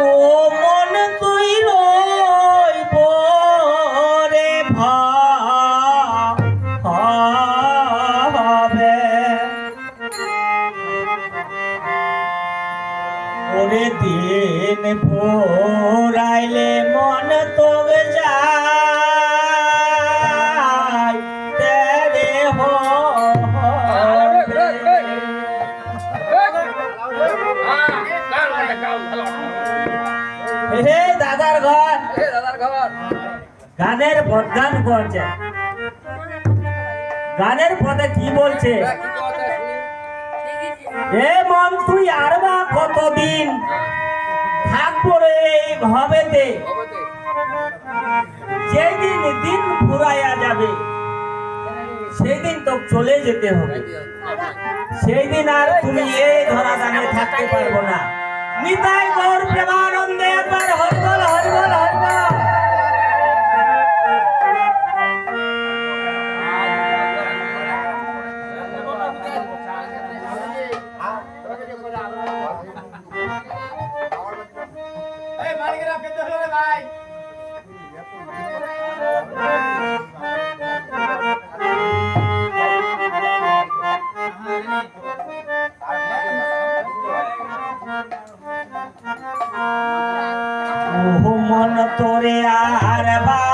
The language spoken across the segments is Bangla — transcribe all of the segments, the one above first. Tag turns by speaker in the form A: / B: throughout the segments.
A: ও মন তুই রইব রে ভাবে। ওরে দিন পোরাইলে মন হে দাদার ঘর। গানের গান করছে। গানের পদে কি বলছে? এ মন তুই আর বা কতদিন থাকব রে এই ভবেতে? যেই দিন দিন ফুরাইয়া যাবে সেই দিন তো চলে যেতে হবে। সেই দিন আর তুমি এই ধরা দামে থাকতে পারব না। নিতাই গৌর প্রেমানন্দে একবার হরিবল হরিবল। মন তোরে আর বা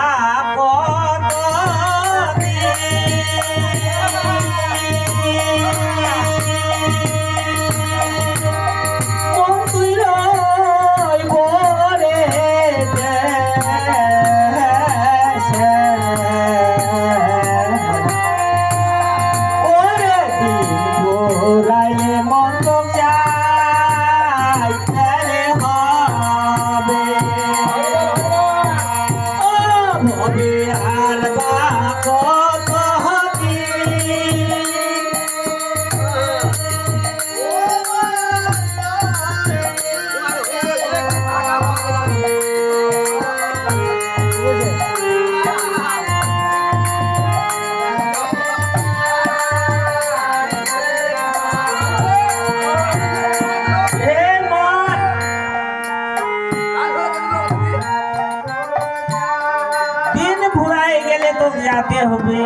A: দিন ভুলাই গেলে তো যেতে হবে।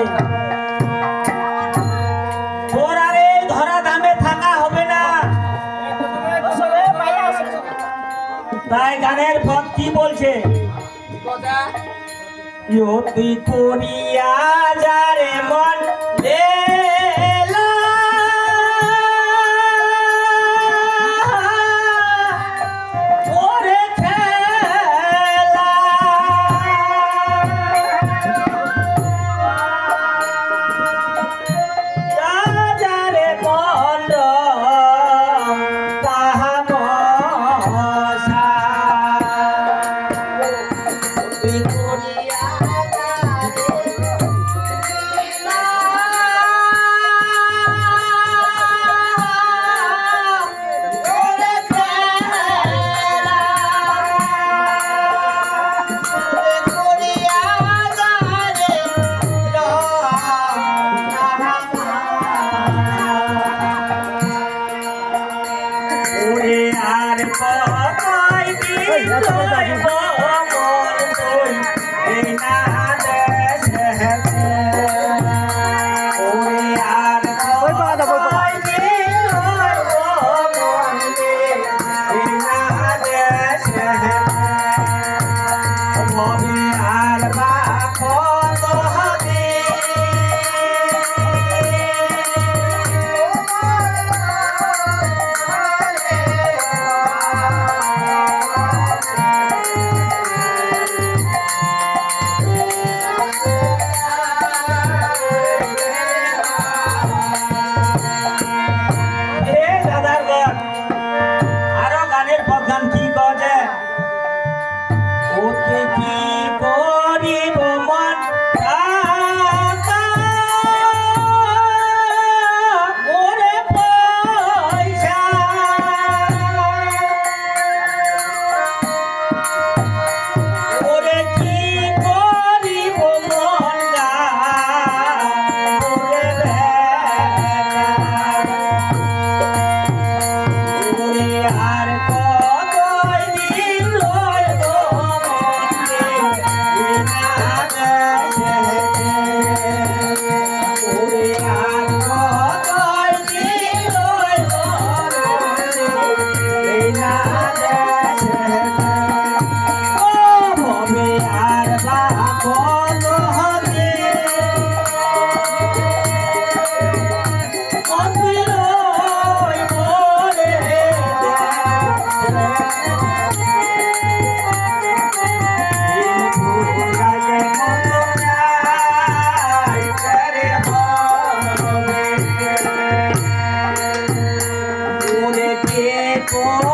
A: তোর আর এই ধরা দামে থাকা হবে না। তাই গানের পথ কি বলছে? যদি করিয়া যারে মন লেলা ওরে আর পাই দিন এই না দেশে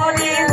A: morning.